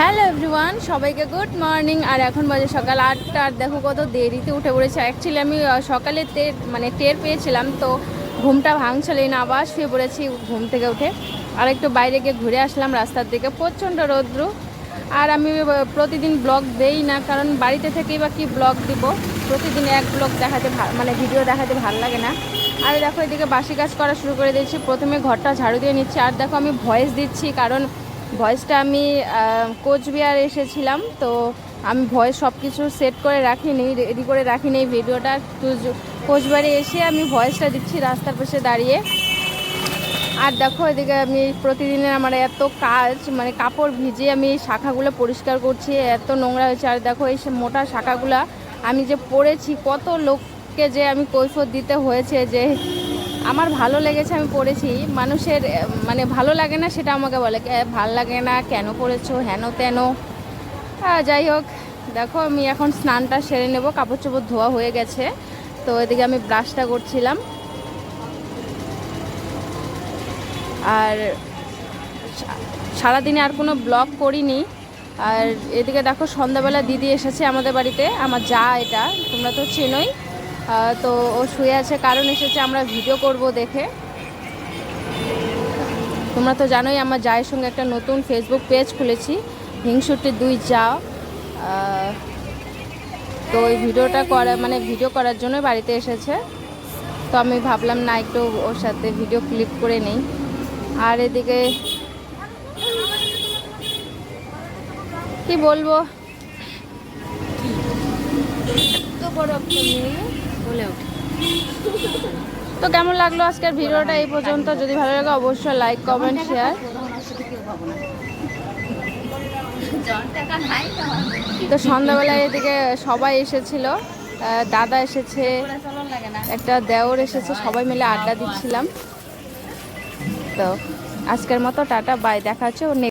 Hello everyone, সবাইকে good morning. আর এখন বাজে সকাল আটটা, আর দেখো কত দেরিতে উঠে পড়েছে। অ্যাকচুয়ালি আমি সকালে টের মানে টের পেয়েছিলাম, তো ঘুমটা ভাঙছিল না আবার শুয়ে পড়েছি ঘুম থেকে উঠে। আর একটু বাইরে গিয়ে ঘুরে আসলাম, রাস্তার দিকে প্রচণ্ড রৌদ্র। আর আমি প্রতিদিন ব্লগ দেই না, কারণ বাড়িতে থেকেই বা কি ব্লগ দিব? প্রতিদিন এক ব্লগ দেখাতে মানে ভিডিও দেখাতে ভালো লাগে না। আর দেখো এদিকে বাসি কাজ করা শুরু করে দিয়েছি। প্রথমে ঘরটা ঝাড়ু দিয়ে নিচ্ছি। আর দেখো আমি ভয়েস দিচ্ছি, কারণ ভয়েসটা আমি কোচবিহার এসেছিলাম, তো আমি ভয়েস সব কিছু সেট করে রাখিনি রেডি করে রাখিনি ভিডিওটা। কোচবিহারে এসে আমি ভয়েসটা দিচ্ছি রাস্তার পাশে দাঁড়িয়ে। আর দেখো, এদিকে আমি প্রতিদিনের আমার এত কাজ মানে কাপড় ভিজে আমি শাখাগুলো পরিষ্কার করছি, এত নোংরা হয়েছে। আর দেখো, এই মোটা শাখাগুলো, আমি যে পড়েছি কত লোককে যে আমি কৈফত দিতে হয়েছে যে আমার ভালো লেগেছে, আমি পড়েছি। মানুষের মানে ভালো লাগে না সেটা আমাকে বলে ভালো লাগে না, কেন পড়েছো, হেন তেন? যাই হোক, দেখো আমি এখন স্নানটা সেরে নেব কাপড় চোপড় ধোয়া হয়ে গেছে। তো এদিকে আমি ব্রাশটা করছিলাম। আর সারাদিনে আর কোনো ব্লগ করিনি। আর এদিকে দেখো সন্ধ্যাবেলা দিদি এসেছে আমাদের বাড়িতে, আমার যা এটা, তোমরা তো চেনোই। তো ও শুয়ে আছে, কারণ এসেছে, আমরা ভিডিও করব দেখে। তোমরা তো জানোই, আমার জায়ের সঙ্গে একটা নতুন ফেসবুক পেজ খুলেছি, হিংসুটির দুই যা তো ওই ভিডিওটা করা মানে ভিডিও করার জন্য বাড়িতে এসেছে। তো আমি ভাবলাম, না, একটু ওর সাথে ভিডিও ক্লিক করে নেই। আর এদিকে, কি বলব? বড় একটা বলে ওঠে। তো কেমন লাগল আজকের ভিডিওটা এই পর্যন্ত? যদি ভালো লাগে অবশ্যই লাইক কমেন্ট শেয়ার তো সন্ধ্যাবেলায় এদিকে সবাই এসেছিল দাদা এসেছে একটা দেওর এসেছে সবাই মিলে আড্ডা দিচ্ছিলাম। তো আজকের মতো টাটা বাই দেখা হচ্ছে